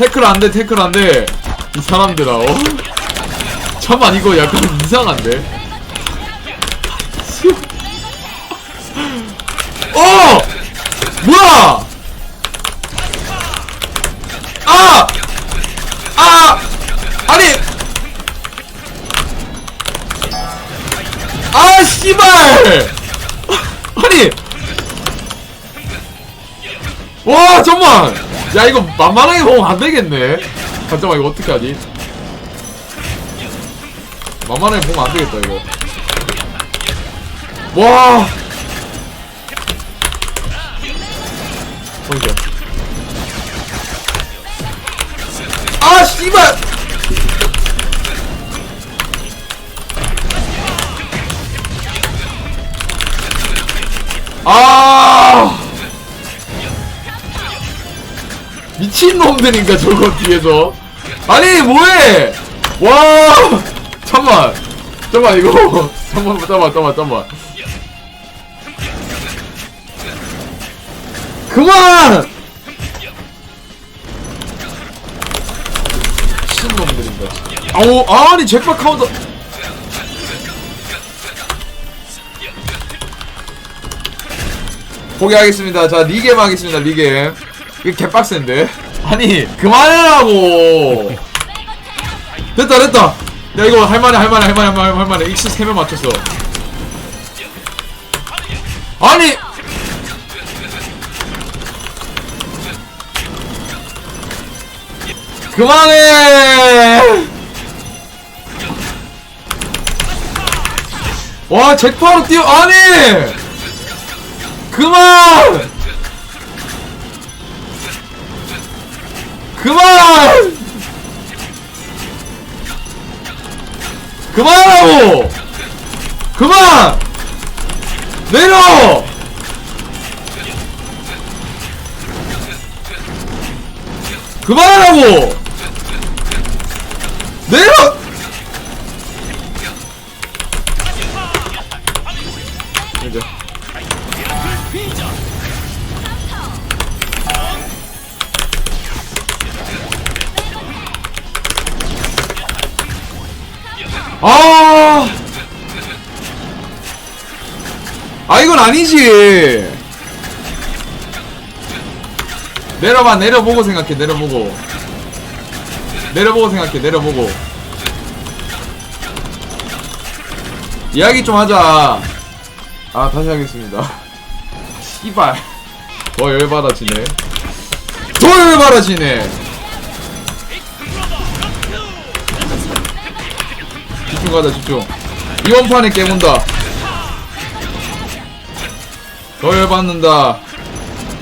태클 안돼 태클 안돼 이 사람들아 어? 잠만 이거 약간 이상한데 어 뭐야 아! 아! 아니! 아, 씨발! 아니! 와, 잠만! 야, 이거 만만하게 보면 안 되겠네. 잠깐만, 이거 어떻게 하지? 만만하게 보면 안 되겠다, 이거. 와! 보이죠? 아, 씨발! 아! 미친놈들인가, 저거 뒤에서. 아니, 뭐해! 와! 잠만! 잠만, 이거. 잠만, 잠만, 잠만, 잠만. 그만! 미친놈들인가. 아우, 아니, 잭박 카운터. 포기하겠습니다. 자, 리겜 하겠습니다, 리겜. 이거 개빡센데? 아니, 그만해라고! 됐다, 됐다! 야, 이거 할만해, 할만해, 할만해, 할만해, 할만해. 익스 3명 맞췄어. 아니! 그만해! 와, 잭파로 뛰어, 아니! 그만! 그만! 그만하라고! 그만! 내려! 그만하라고! 아! 아, 이건 아니지! 내려봐, 내려보고 생각해, 내려보고. 내려보고 생각해, 내려보고. 이야기 좀 하자. 아, 다시 하겠습니다. 씨발. 더 열받아지네. 더 열받아지네! 집중 가자, 집중. 이번 판에 깨문다. 더 열받는다.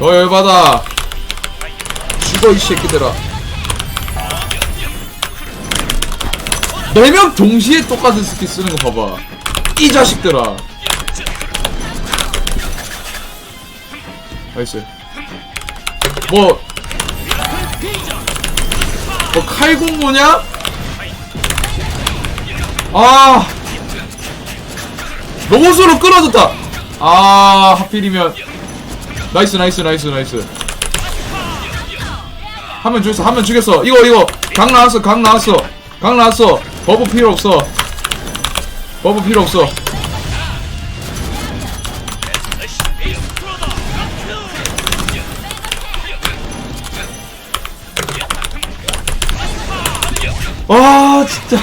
더 열받아. 죽어, 이 새끼들아. 네 명 동시에 똑같은 스킬 쓰는 거 봐봐. 이 자식들아. 나이스. 뭐, 뭐 칼군무냐? 아, 로봇으로 끌어줬다. 아, 하필이면. 나이스, 나이스, 나이스, 나이스. 한 명 죽였어, 한 명 죽였어. 이거, 이거. 강 나왔어, 강 나왔어. 강 나왔어. 버브 필요 없어. 버브 필요 없어. 아, 진짜.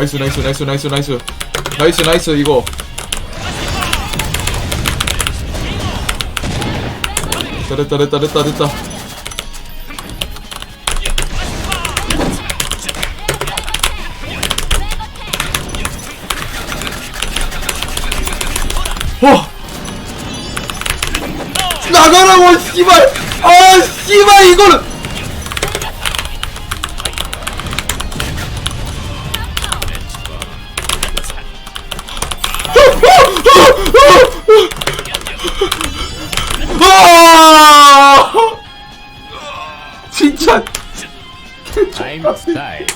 나이스, 나이스, 나이스, 나이스, 나이스. 나이스, 나이스, 이거. 됐다, 됐다, 됐다, 됐다. 어! 나가라고, 씨발! 아, 씨발, 이거는! 진짜 I'm style.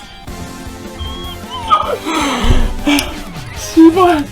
씨발